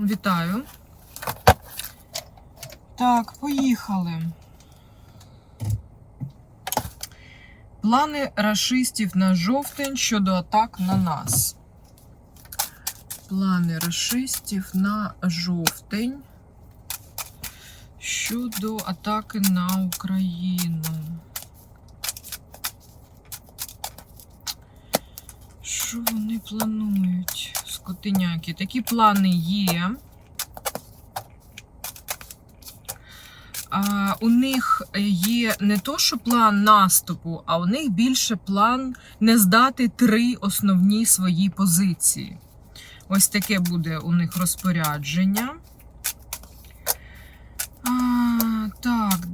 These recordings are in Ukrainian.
Вітаю. Так, поїхали. Плани рашистів на жовтень щодо атак на нас. Плани рашистів на жовтень щодо атаки на Україну. Що вони планують? Скотиняки. Такі плани є. А, у них є не то, що план наступу, а у них більше план не здати три основні свої позиції. Ось таке буде у них розпорядження. А, так,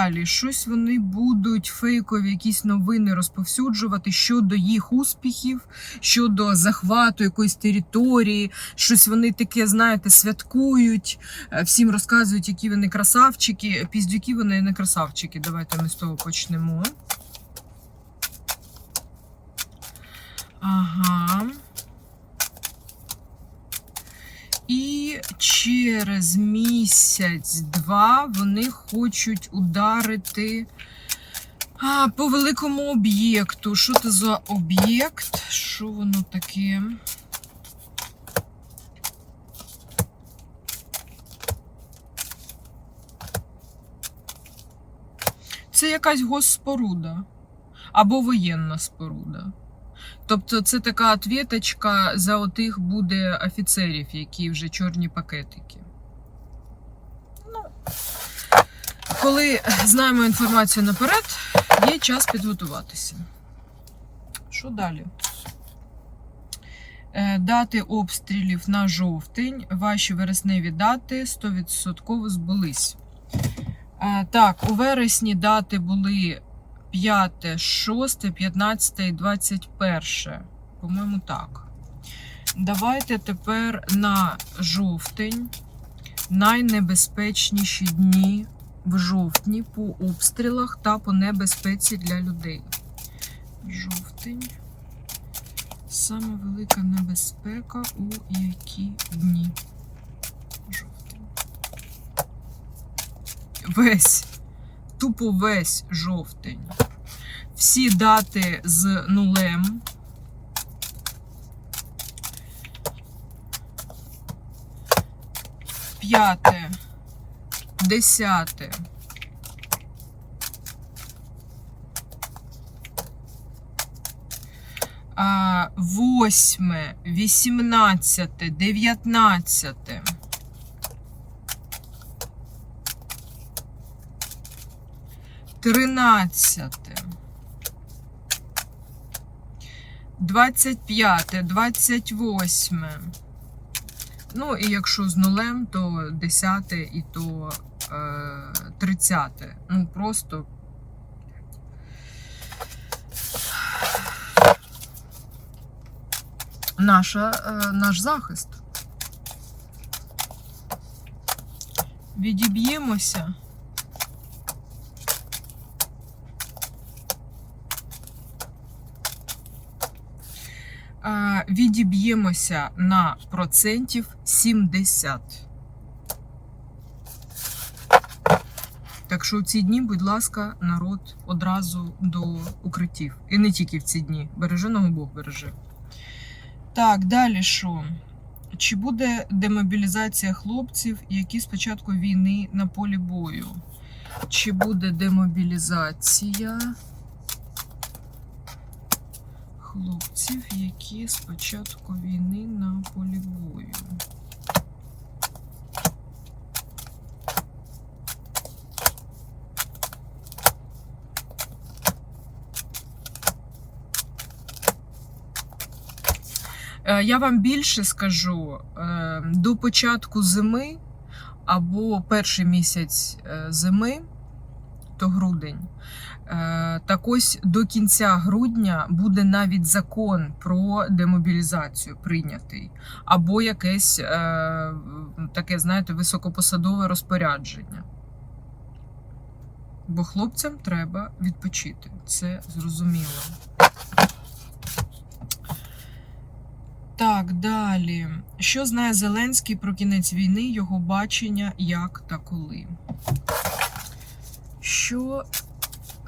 далі. Щось вони будуть фейкові якісь новини розповсюджувати щодо їх успіхів, щодо захвату якоїсь території. Щось вони таке, знаєте, святкують, е, всім розказують, які вони красавчики. Піздюки вони не красавчики. Давайте ми з того почнемо. Ага. І через місяць-два вони хочуть ударити а, по великому об'єкту. Що це за об'єкт? Що воно таке? Це якась госпоруда або воєнна споруда. Тобто це така ответочка за отих буде офіцерів, які вже чорні пакетики. Ну, коли знаємо інформацію наперед, є час підготуватися. Що далі? Е, Дати обстрілів на жовтень. Ваші вересневі дати 100% збулись. Е, Так, у вересні дати були 5, 6, 15 і 21. По-моєму, так. Давайте тепер на жовтень. Найнебезпечніші дні в жовтні по обстрілах та по небезпеці для людей. Жовтень. Саме велика небезпека у які дні? Жовтень. Весь тупо весь жовтень. Всі дати з нулем. П'яте, десяте. Восьме, вісімнадцяте, дев'ятнадцяте. Тринадцяте. Двадцять п'яте, двадцять восьме. Ну, і якщо з нулем, то десяте і то е, тридцяте. Ну, просто. Наша, е, наш захист. Відіб'ємося. Відіб'ємося на процентів 70. Так що в ці дні, будь ласка, народ одразу до укриттів. І не тільки в ці дні. Береженого Бог береже. Так, далі що? Чи буде демобілізація хлопців, які з початку війни на полі бою? Чи буде демобілізація? Хлопців, які з початку війни на полі бою. Е, Я вам більше скажу, е, до початку зими або перший місяць е, зими, то грудень, Е, Так ось до кінця грудня буде навіть закон про демобілізацію прийнятий, або якесь е, таке, знаєте, високопосадове розпорядження. Бо хлопцям треба відпочити. Це зрозуміло. Так, далі. Що знає Зеленський про кінець війни, його бачення, як та коли? Що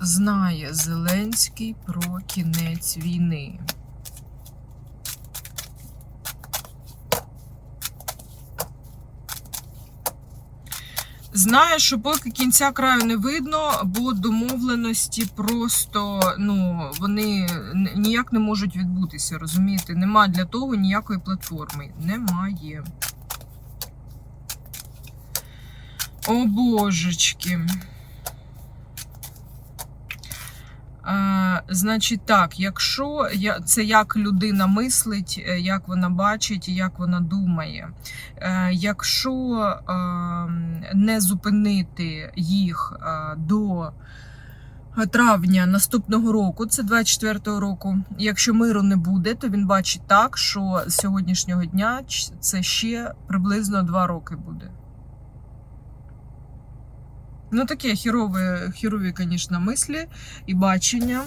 знає Зеленський про кінець війни? Знає, що поки кінця краю не видно, бо домовленості просто ну вони ніяк не можуть відбутися. Розумієте? Нема для того ніякої платформи. Немає. О божечки. Е, значить, так, якщо я, це як людина мислить, е, як вона бачить, як вона думає. Е, якщо е, не зупинити їх е, до травня наступного року, це 24-го року, якщо миру не буде, то він бачить так, що з сьогоднішнього дня це ще приблизно два роки буде. Ну, таке хірове, хірові, звісно, мислі і бачення.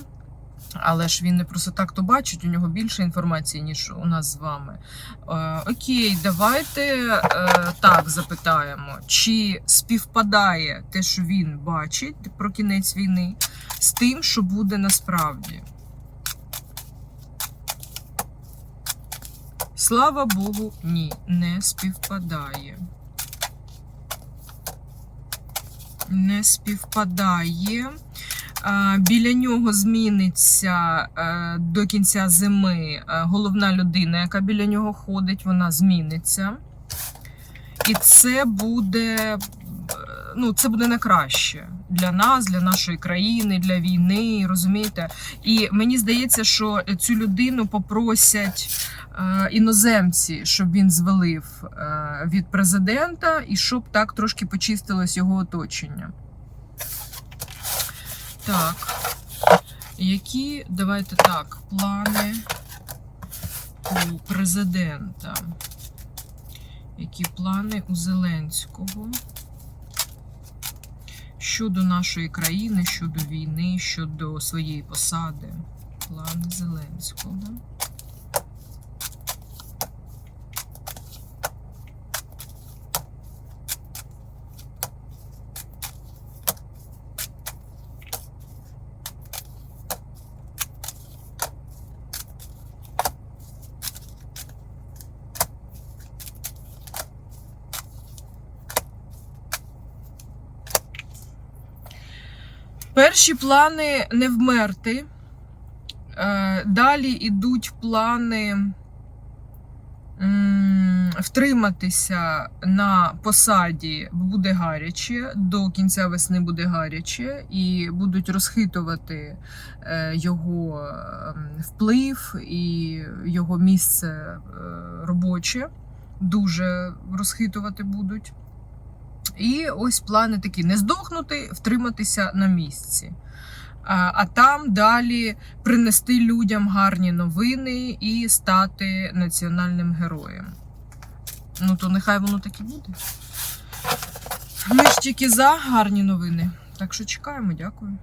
Але ж він не просто так то бачить, у нього більше інформації, ніж у нас з вами. Е, окей, давайте е, так запитаємо, чи співпадає те, що він бачить про кінець війни, з тим, що буде насправді. Слава Богу, ні, не співпадає. Не співпадає. Біля нього зміниться е, до кінця зими е, головна людина, яка біля нього ходить, вона зміниться. І це буде, е, ну, це буде на краще для нас, для нашої країни, для війни, розумієте? І мені здається, що цю людину попросять іноземці, щоб він звелив е, від президента і щоб так трошки почистилось його оточення. Так. Які, давайте так, плани у президента? Які плани у Зеленського? Щодо нашої країни, щодо війни, щодо своєї посади. Плани Зеленського. Перші плани не вмерти. Е, Далі йдуть плани втриматися на посаді, буде гаряче, до кінця весни буде гаряче, і будуть розхитувати е, його ем, вплив і його місце е, робоче. Дуже розхитувати будуть. І ось плани такі: не здохнути, втриматися на місці. А, там далі принести людям гарні новини і стати національним героєм. Ну, то нехай воно так і буде. Ми ж тільки за гарні новини. Так що чекаємо, дякую.